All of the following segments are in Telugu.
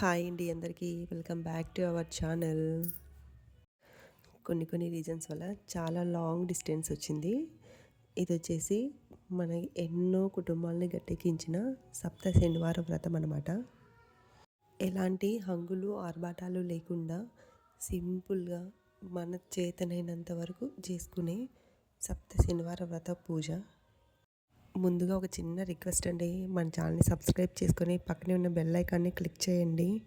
హాయ్ అండి అందరికీ. Welcome back to our channel. కొన్ని కొన్ని రీజన్స్ వల్ల చాలా లాంగ్ డిస్టెన్స్ వచ్చింది. ఇది వచ్చేసి మన ఎన్నో కుటుంబాలని గట్టెక్కించిన సప్త శనివారం వ్రతం అనమాట ఎలాంటి హంగులు ఆర్భాటాలు లేకుండా సింపుల్గా మన చేతనైనంత వరకు చేసుకునే సప్త శనివార వ్రత పూజ. ముందుగా ఒక చిన్న రిక్వెస్ట్ అండి. మన ఛానల్ని సబ్స్క్రైబ్ చేసుకొని పక్కనే ఉన్న బెల్ ఐకాన్ని క్లిక్ చేయండి.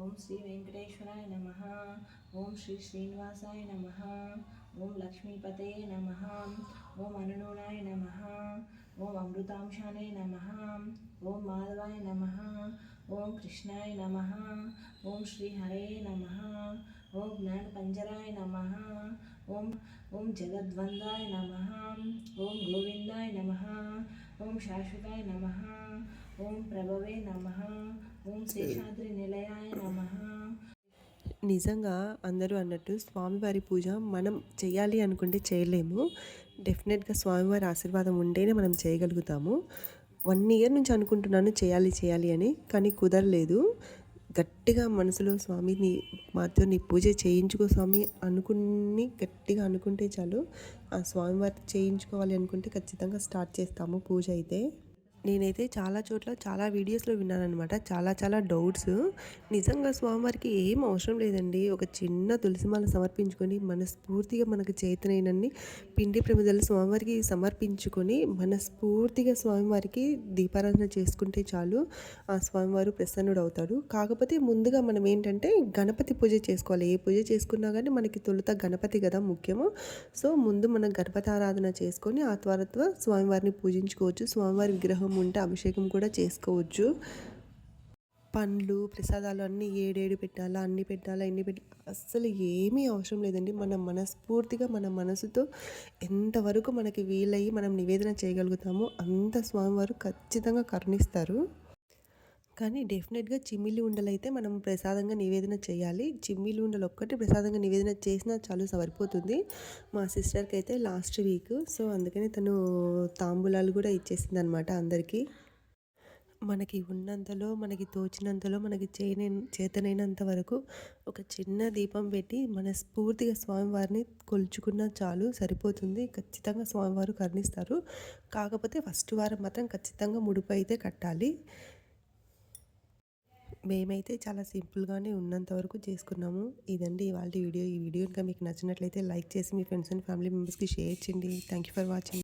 ఓం శ్రీ వెంకటేశ్వరాయ నమ. ఓం శ్రీ శ్రీనివాసాయ నమ. ఓం లక్ష్మీపతే నమ. ఓం అనునూనాయ నమ. ఓం అమృతాంశానే నమ. ఓం మాధవాయ నమ. ఓం కృష్ణాయ నమ. ఓం శ్రీ హరే నమ. ఓం జ్ఞానపంజరాయ నమ. ఓం ఓం జగద్వందాయ నమ నమ. ఓం శాశ్వతాయ నమ. ఓం ప్రభవే నమ. ఓం శేషాద్రి నిలయాయ నమ. నిజంగా అందరూ అన్నట్టు స్వామివారి పూజ మనం చేయాలి అనుకుంటే చేయలేము. డెఫినెట్గా స్వామివారి ఆశీర్వాదం ఉంటేనే మనం చేయగలుగుతాము. వన్ ఇయర్ నుంచి అనుకుంటున్నాను చేయాలి చేయాలి అని కానీ కుదరలేదు. గట్టిగా మనసులో స్వామిని మాతో నీ పూజ చేయించుకో స్వామి అనుకుని గట్టిగా అనుకుంటే చాలు. ఆ స్వామివారి చేయించుకోవాలి అనుకుంటే ఖచ్చితంగా స్టార్ట్ చేస్తాము పూజ అయితే. నేనైతే చాలా చోట్ల చాలా వీడియోస్లో విన్నానమాట చాలా చాలా డౌట్స్. నిజంగా స్వామివారికి ఏం అవసరం లేదండి. ఒక చిన్న తులసిమాల సమర్పించుకొని మనస్ఫూర్తిగా మనకు చేతనైనన్ని పిండి ప్రమిదలు స్వామివారికి సమర్పించుకొని మనస్ఫూర్తిగా స్వామివారికి దీపారాధన చేసుకుంటే చాలు ఆ స్వామివారు ప్రసన్నుడు అవుతాడు కాకపోతే ముందుగా మనం ఏంటంటే గణపతి పూజ చేసుకోవాలి. ఏ పూజ చేసుకున్నా కానీ మనకి తొలుత గణపతి కదా ముఖ్యము. సో ముందు మనం గణపతి ఆరాధన చేసుకొని ఆ తర్వాత స్వామివారిని పూజించుకోవచ్చు. స్వామివారి విగ్రహం ఉంటే అభిషేకం కూడా చేసుకోవచ్చు. పండ్లు ప్రసాదాలు అన్నీ ఏడేడు పెట్టాలా అన్ని పెట్టాలా ఎన్ని పెట్టాలి అస్సలు ఏమీ అవసరం లేదండి. మన మనస్ఫూర్తిగా మన మనసుతో ఎంతవరకు మనకి వీలయ్యి మనం నివేదన చేయగలుగుతామో అంత స్వామివారు ఖచ్చితంగా కరుణిస్తారు. కానీ డెఫినెట్గా చిమ్మిలి ఉండలు అయితే మనం ప్రసాదంగా నివేదన చేయాలి. చిమ్మిలి ఉండలు ఒక్కటి ప్రసాదంగా నివేదన చేసినా చాలు సరిపోతుంది. మా సిస్టర్కి అయితే లాస్ట్ వీక్. సో అందుకని తను తాంబూలాలు కూడా ఇచ్చేసింది అనమాట అందరికీ. మనకి ఉన్నంతలో మనకి తోచినంతలో మనకి చేయని చేతనైనంత వరకు ఒక చిన్న దీపం పెట్టి మనస్ఫూర్తిగా స్వామివారిని కొలుచుకున్నా చాలు సరిపోతుంది. ఖచ్చితంగా స్వామివారు కరుణిస్తారు. కాకపోతే ఫస్ట్ వారం మాత్రం ఖచ్చితంగా ముడుపు అయితే కట్టాలి. మేమైతే చాలా సింపుల్గానే ఉన్నంత వరకు చేసుకున్నాము. ఇదండి ఇవాళ వీడియో. ఈ వీడియో ఇంకా మీకు నచ్చినట్లయితే లైక్ చేసి మీ ఫ్రెండ్స్ అండ్ ఫ్యామిలీ మెంబర్స్కి షేర్ చేయండి. Thank you for watching.